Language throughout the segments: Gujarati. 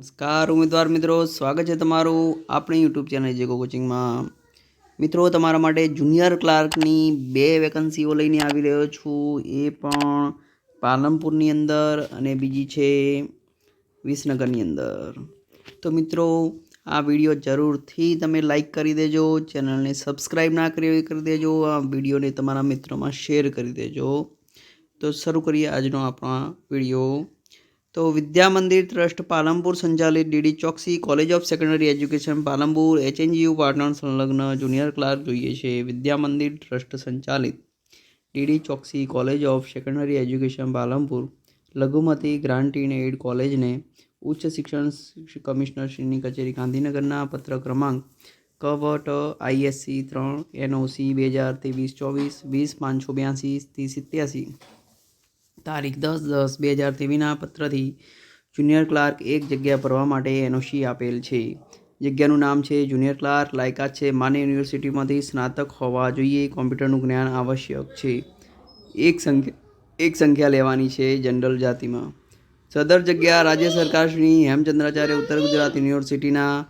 નમસ્કાર, ઉમેદવાર મિત્રો. સ્વાગત છે તમારું આપણી યુટ્યુબ ચેનલ જેકો કોચિંગમાં. મિત્રો, તમારા માટે જુનિયર ક્લાર્કની બે વેકન્સીઓ લઈને આવી રહ્યો છું. એ પણ પાલનપુરની અંદર અને બીજી છે વિસનગરની અંદર. તો મિત્રો, આ વીડિયો જરૂરથી તમે લાઈક કરી દેજો, ચેનલને સબસ્ક્રાઈબ ના કરી હોય કરી દેજો, આ વિડીયોને તમારા મિત્રોમાં શેર કરી દેજો. તો શરૂ કરીએ આજનો આપણા વીડિયો. તો વિદ્યા મંદિર ટ્રસ્ટ પાલનપુર સંચાલિત DD Choksi college of secondary education Palanpur HNGU Patan સંલગ્ન જુનિયર ક્લાર્ક જોઈએ છે. વિદ્યા મંદિર ટ્રસ્ટ સંચાલિત DD Choksi college of secondary education Palanpur લઘુમતી ગ્રાન્ટીન એડ કોલેજને ઉચ્ચ શિક્ષણ કમિશનરશ્રીની કચેરી ગાંધીનગરના પત્ર ક્રમાંક કવટ આઈએસસી ત્રણ એનઓસી બે હજાર ત્રેવીસ ચોવીસ વીસ પાંચસો બ્યાસીથી સિત્યાસી તારીખ દસ દસ બે હજાર તેવીના પત્રથી જુનિયર ક્લાર્ક એક જગ્યા ભરવા માટે એનઓસી આપેલ છે. જગ્યાનું નામ છે જુનિયર ક્લાર્ક, લાયકાત છે માન્ય યુનિવર્સિટીમાંથી સ્નાતક હોવા જોઈએ, કોમ્પ્યુટરનું જ્ઞાન આવશ્યક છે. એક સંખ્યા એક સંખ્યા લેવાની છે જનરલ જાતિમાં. સદર જગ્યા રાજ્ય સરકાર શ્રી હેમચંદ્રાચાર્ય, ઉત્તર ગુજરાત યુનિવર્સિટીના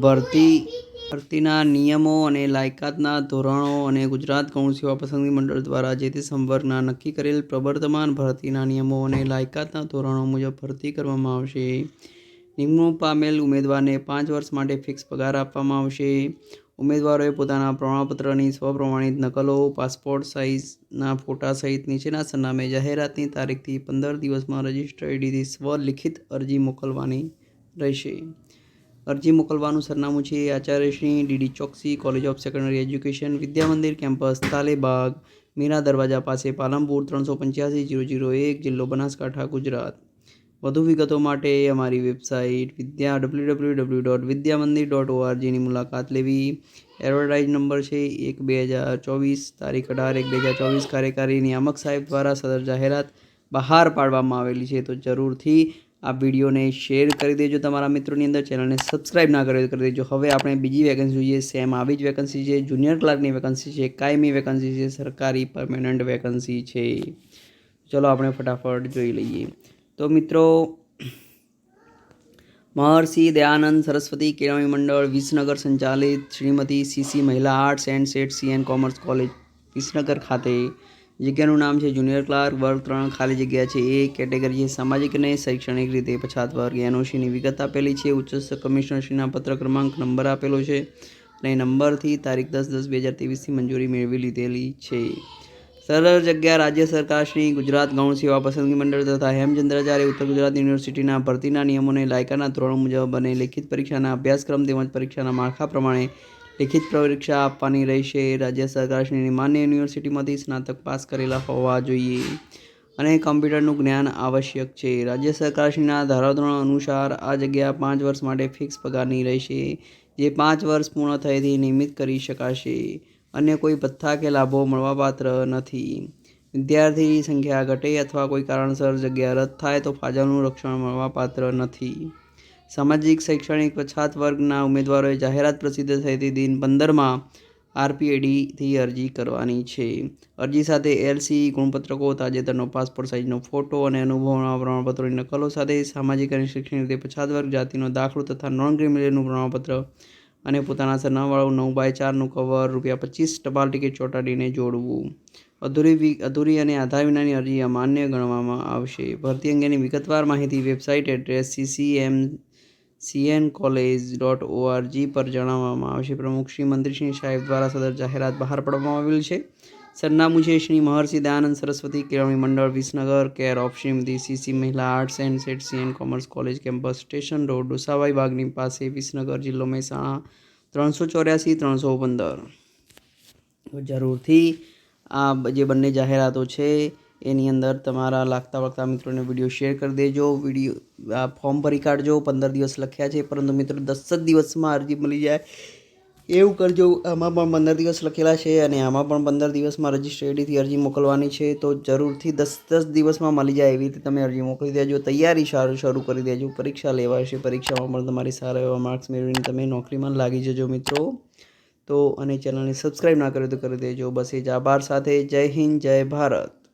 ભરતી ભરતીના નિયમો અને લાયકાતના ધોરણો અને ગુજરાત ગૌણ સેવા પસંદગી મંડળ દ્વારા જે તે સંવર્ગના નક્કી કરેલ પ્રવર્તમાન ભરતીના નિયમો અને લાયકાતના ધોરણો મુજબ ભરતી કરવામાં આવશે. નિમણૂક પામેલ ઉમેદવારને પાંચ વર્ષ માટે ફિક્સ પગાર આપવામાં આવશે. ઉમેદવારોએ પોતાના પ્રમાણપત્રની સ્વપ્રમાણિત નકલો, પાસપોર્ટ સાઇઝના ફોટા સહિત નીચેના સરનામે જાહેરાતની તારીખથી પંદર દિવસમાં રજિસ્ટર આઈડીથી સ્વલિખિત અરજી મોકલવાની રહેશે. અરજી મોકલવાનું સરનામું છે આચાર્યશ્રી DD Choksi college of secondary education Vidya Mandir campus, Talebagh Meera Darwaja પાસે પાલમપુર ત્રણસો પંચ્યાસી જીરો જીરો એક, જિલ્લો બનાસકાંઠા, ગુજરાત. વધુ વિગતો માટે અમારી website Vidya W W W dot Vidya Mandir dot ઓઆરજીની મુલાકાત લેવી. એડવર્ટાઇઝ નંબર છે એક બે હજાર ચોવીસ, તારીખ અઢાર એક બે હજાર ચોવીસ. કાર્યકારી નિયામક સાહેબ દ્વારા સદર જાહેરાત બહાર પાડવામાં આવેલી છે, તો જરૂરથી આ વિડીયોને શેર કરી દેજો તમારા મિત્રોની અંદર, ચેનલને સબસ્ક્રાઈબ ના કરે કરી દેજો. હવે આપણે બીજી વેકન્સી જોઈએ સેમ આવી જ વેકન્સી છે જુનિયર ક્લાર્કની વેકન્સી છે, કાયમી વેકન્સી છે, સરકારી પરમેનન્ટ વેકન્સી છે. ચલો આપણે ફટાફટ જોઈ લઈએ. તો મિત્રો, મહર્ષિ દયાનંદ સરસ્વતી કેળવણી મંડળ, વિસનગર સંચાલિત Shrimati CC Mahila arts and set C and commerce college, Visnagar ખાતે જગ્યાનું નામ છે જુનિયર ક્લાર્ક, વર્ગ ત્રણ, ખાલી જગ્યા છે એ કેટેગરી છે સામાજિક અને શૈક્ષણિક રીતે પછાત વર્ગ. એનઓસીની વિગત આપેલી છે. ઉચ્ચ કમિશનરશ્રીના પત્ર ક્રમાંક નંબર આપેલો છે અને નંબરથી તારીખ દસ દસ બે હજાર ત્રેવીસથી મંજૂરી મેળવી લીધેલી છે. સરળ જગ્યા રાજ્ય સરકાર શ્રી ગુજરાત ગૌણ સેવા પસંદગી મંડળ તથા હેમચંદ્રાચાર્ય ઉત્તર ગુજરાત યુનિવર્સિટીના ભરતીના નિયમોને લાયકાના ધોરણ મુજબ અને લેખિત પરીક્ષાના અભ્યાસક્રમ તેમજ પરીક્ષાના માળખા પ્રમાણે લિખિત પરીક્ષા આપવાની રહેશે. રાજ્ય સરકારશ્રીની માન્ય યુનિવર્સિટીમાંથી સ્નાતક પાસ કરેલા હોવા જોઈએ. અને કમ્પ્યુટરનું જ્ઞાન આવશ્યક છે. રાજ્ય સરકારશ્રીના ધારાધોરણ અનુસાર આ જગ્યા પાંચ વર્ષ માટે ફિક્સ પગારની રહેશે, જે પાંચ વર્ષ પૂર્ણ થયેથી નિયમિત કરી શકાશે. અન્ય કોઈ ભથ્થા કે લાભો મળવાપાત્ર નથી. વિદ્યાર્થી સંખ્યા ઘટે અથવા કોઈ કારણસર જગ્યા રદ થાય તો ફાજલનું રક્ષણ મળવાપાત્ર નથી. સામાજિક, શૈક્ષણિક પછાત વર્ગના ઉમેદવારોએ જાહેરાત પ્રસિદ્ધ થયેથી દિન પંદરમાં આરપીએડીથી અરજી કરવાની છે. અરજી સાથે એલસી ગુણપત્રકો, તાજેતરનો પાસપોર્ટ સાઇઝનો ફોટો અને અનુભવના પ્રમાણપત્રોની નકલો સાથે સામાજિક અને શૈક્ષણિક રીતે પછાત વર્ગ જાતિનો દાખલો તથા નોન ક્રિમિનલનું પ્રમાણપત્ર અને પોતાના સરનામાવાળું નવ બાય ચારનું કવર રૂપિયા પચીસ ટપાલ ટિકિટ ચોંટાડીને જોડવું. અધૂરી અધૂરી અને આધાર વિનાની અરજી અમાન્ય ગણવામાં આવશે. ભરતી અંગેની વિગતવાર માહિતી website address CCM CN college dot ORG પર જણાવવામાં આવશે. પ્રમુખ શ્રી મંત્રીશ્રી સાહેબ દ્વારા સદર જાહેરાત બહાર પાડવામાં આવેલ છે. સરનામું છે શ્રી મહર્ષિ દયાનંદ સરસ્વતી કેળવણી મંડળ, Visnagar, care of Shrimati CC Mahila arts and set CN commerce college campus station road, ડોસાવાઈ બાગની પાસે, વિસનગર જિલ્લો મહેસાણા, ત્રણસો ચોર્યાસી, ત્રણસો પંદર. જરૂરથી આ જે બંને જાહેરાતો છે એની અંદર તમારા લાગતા વળગતા મિત્રોને વીડિયો શેર કરી દેજો. વીડિયો, આ ફોર્મ ભરી કાઢજો. પંદર દિવસ લખ્યા છે. પરંતુ મિત્રો, દસ જ દિવસમાં અરજી મળી જાય. એવું કરજો. આમાં પણ પંદર દિવસ લખેલા છે અને આમાં પણ પંદર દિવસમાં રજિસ્ટર આઈડીથી અરજી મોકલવાની છે. તો જરૂરથી દસ દસ દિવસમાં મળી જાય એવી રીતે તમે અરજી મોકલી દેજો. તૈયારી સારું, શરૂ કરી દેજો. પરીક્ષા લેવાશે પરીક્ષામાં પણ તમારી સારા એવા માર્ક્સ મેળવીને તમે નોકરીમાં લાગી જજો મિત્રો. તો અને ચેનલને સબસ્ક્રાઈબ ના કર્યો તો કરી દેજો. બસ એ જ. આભાર સાથે. જય હિન્દ, જય ભારત.